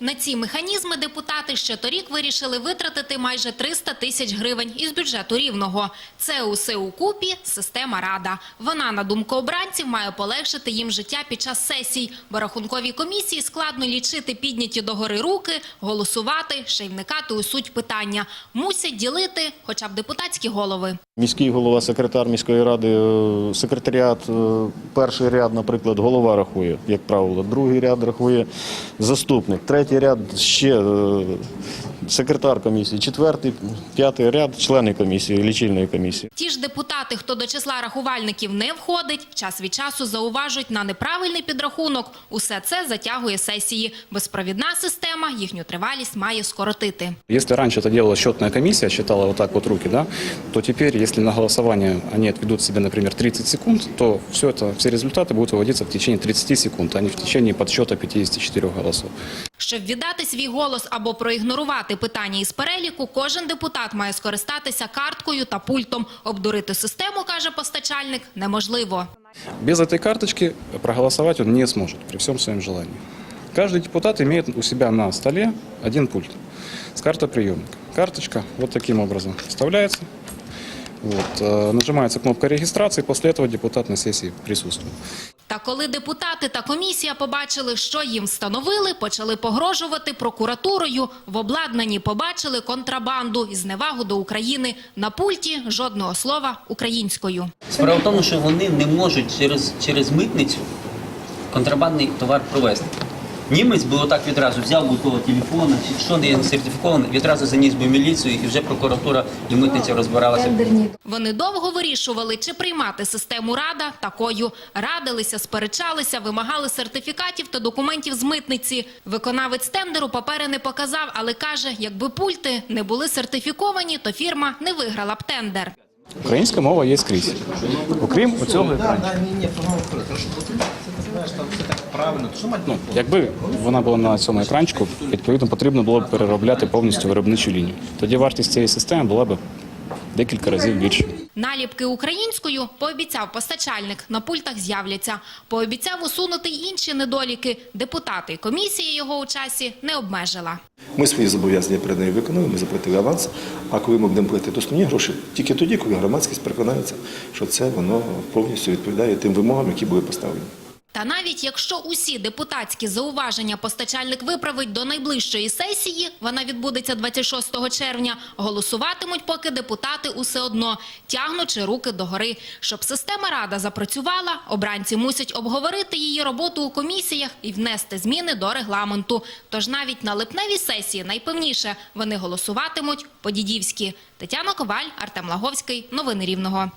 На ці механізми депутати ще торік вирішили витратити майже 300 тисяч гривень із бюджету рівного. Це усе у купі система Рада. Вона, на думку обранців, має полегшити їм життя під час сесій, бо рахунковій комісії складно лічити підняті догори руки, голосувати, ще й вникати у суть питання. Мусять ділити хоча б депутатські голови. Міський голова, секретар міської ради, е, секретаріат, е, перший ряд, наприклад, голова рахує, як правило, другий ряд рахує заступник, третій ряд ще е, секретар комісії, четвертий, п'ятий ряд члени комісії, лічильної комісії. Ті ж депутати, хто до числа рахувальників не входить, час від часу зауважують на неправильний підрахунок. Усе це затягує сесії. Безпровідна система їхню тривалість має скоротити. Если раньше это делала счетная комиссия, считала вот так вот руки, да, то теперь, если на голосование они отведут себе, например, 30 секунд, то все это, все результаты будут выводиться в течение 30 секунд, а не в течение подсчета 54 голосов. Щоб віддати свій голос або проігнорувати питання із переліку, кожен депутат має скористатися карткою та пультом. Обдурити систему, каже постачальник, неможливо. Без этой карточки проголосовать он не сможет при всем своем желании. Каждый депутат имеет у себя на столе один пульт с картоприемника. Карточка вот таким образом вставляется, вот, э, нажимается кнопка регистрации, после этого депутат на сессии присутствует. Та коли депутати та комісія побачили, що їм встановили, почали погрожувати прокуратурою. В обладнанні побачили контрабанду і зневагу до України. На пульті жодного слова українською. Справа в тому, що вони не можуть через, через митницю контрабандний товар провести. Німець би отак відразу взяв би того телефона, що не сертифікований, відразу заніс би міліцію і вже прокуратура і митниця розбиралася. Вони довго вирішували, чи приймати систему Рада такою. Радилися, сперечалися, вимагали сертифікатів та документів з митниці. Виконавець тендеру папери не показав, але каже, якби пульти не були сертифіковані, то фірма не виграла б тендер. Українська мова є скрізь. Окрім цього екранчика. Ну, якби вона була на цьому екранчику, відповідно потрібно було б переробляти повністю виробничу лінію. Тоді вартість цієї системи була б декілька разів більше. Наліпки українською пообіцяв постачальник. На пультах з'являться. Пообіцяв усунути й інші недоліки. Депутати комісія його у часі не обмежила. Ми свої зобов'язання перед нею виконуємо, ми заплатили аванс. А коли ми будемо платити основні гроші, тільки тоді, коли громадськість переконається, що це воно повністю відповідає тим вимогам, які були поставлені. Та навіть якщо усі депутатські зауваження постачальник виправить до найближчої сесії, вона відбудеться 26 червня, голосуватимуть поки депутати усе одно, тягнучи руки догори. Щоб система Рада запрацювала, обранці мусять обговорити її роботу у комісіях і внести зміни до регламенту. Тож навіть на липневій сесії найпевніше вони голосуватимуть по-дідівськи. Тетяна Коваль, Артем Лаговський. Новини Рівного.